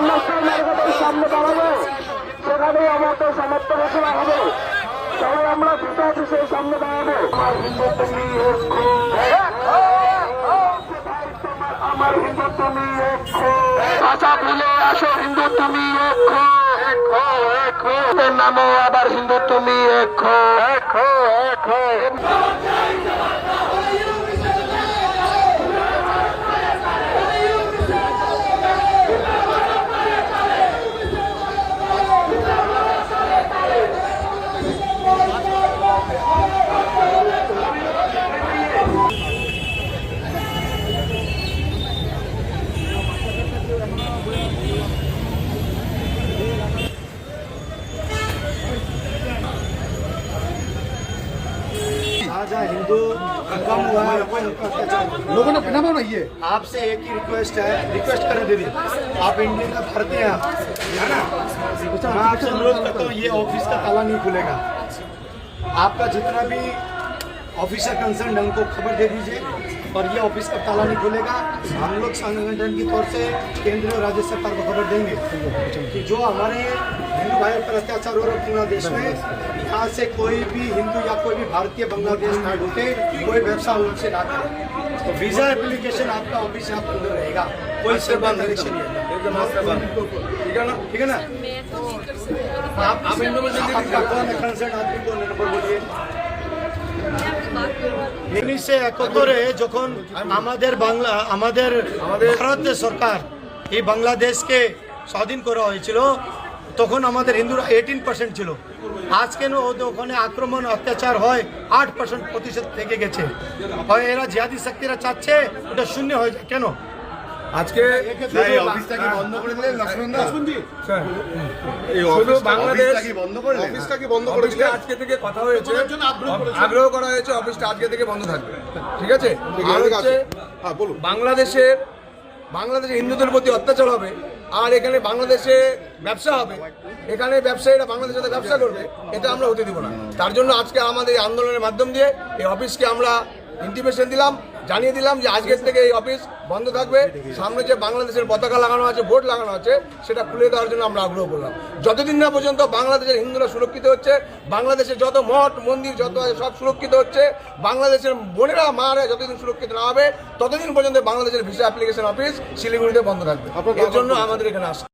কন্যাশ্রী সেখানে আমাদের সমাপ্ত ঘোষণা হবে সবাই আমরা ভিটা সেই সামনে আমার হিন্দু তুমি আমার হিন্দু তুমি ভাষা ভুলে আসো হিন্দু তুমি নামো আবার হিন্দু তুমি এক এক এক जहाँ हिंदू, कम हुआ है। लोगों ने बिना बनाई है आपसे एक ही रिक्वेस्ट है रिक्वेस्ट करें दीदी। आप इंडियन का भारतीय हैं ना? आपसे अनुरोध करता हूँ, ये ऑफ़िस का ताला नहीं खुलेगा। आपका जितना भी ऑफिसर कंसर्न उनको खबर दे दीजिए। और ये ऑफ़िस का ताला नहीं खुलेगा हम लोग संगठन की तौर से केंद्र और राज्य सरकार को खबर देंगे कि जो हमारे हिंदू भाई पर अत्याचार हो रहा है पूरा देश में यहाँ से कोई भी हिंदू या कोई भी भारतीय बांग्लादेश ना ढूंढे कोई व्यवसाय उनसे ना करे। तो वीज़ा एप्लीकेशन आपका ऑफ़िस यहाँ पर रहेगा। कोई नहीं ठीक है ना? ठीक है ना? आप आप आपका कौन है कंसर्न आदमी कौन है नंबर बोलिए। উনিশশো একাত্তরে যখন আমাদের বাংলা, আমাদের ভারতের সরকার এই বাংলাদেশকে স্বাধীন করা হয়েছিল, তখন আমাদের হিন্দুরা এইটিন পার্সেন্ট ছিল। আজ কেন ওদের ওখানে আক্রমণ, অত্যাচার হয়, আট পার্সেন্ট প্রতিশত থেকে গেছে। হয় এরা জিহাদি শক্তিরা চাচ্ছে, ওটা শূন্য হয়ে যায়। কেন? আজকে আজকে থেকে কথা হয়েছে। আগ্রহ করা হয়েছে অফিসটা আজকে থেকে বন্ধ থাকবে। ঠিক আছে? হ্যাঁ বাংলাদেশের বাংলাদেশে হিন্দুদের প্রতি অত্যাচার হবে আর এখানে বাংলাদেশে ব্যবসা হবে। এখানে ব্যবসায়ীরা বাংলাদেশের সাথে ব্যবসা করবে এটা আমরা হতে দিব না। তার জন্য আজকে আমাদের এই আন্দোলনের মাধ্যম দিয়ে এই অফিসকে আমরা ইন্টিমেশন দিলাম জানিয়ে দিলাম যে আজকের থেকে এই অফিস বন্ধ থাকবে। সামনে যে বাংলাদেশের পতাকা লাগানো আছে বোর্ড লাগানো আছে সেটা খুলে দেওয়ার জন্য আমরা আগ্রহ করলাম। যতদিন না পর্যন্ত বাংলাদেশের হিন্দুরা সুরক্ষিত হচ্ছে বাংলাদেশের যত মঠ মন্দির যত আছে সব সুরক্ষিত হচ্ছে বাংলাদেশের বোনেরা মারা যতদিন সুরক্ষিত না হবে ততদিন পর্যন্ত বাংলাদেশের ভিসা অ্যাপ্লিকেশন অফিস শিলিগুড়িতে বন্ধ থাকবে। এর জন্য আমাদের এখানে আসা।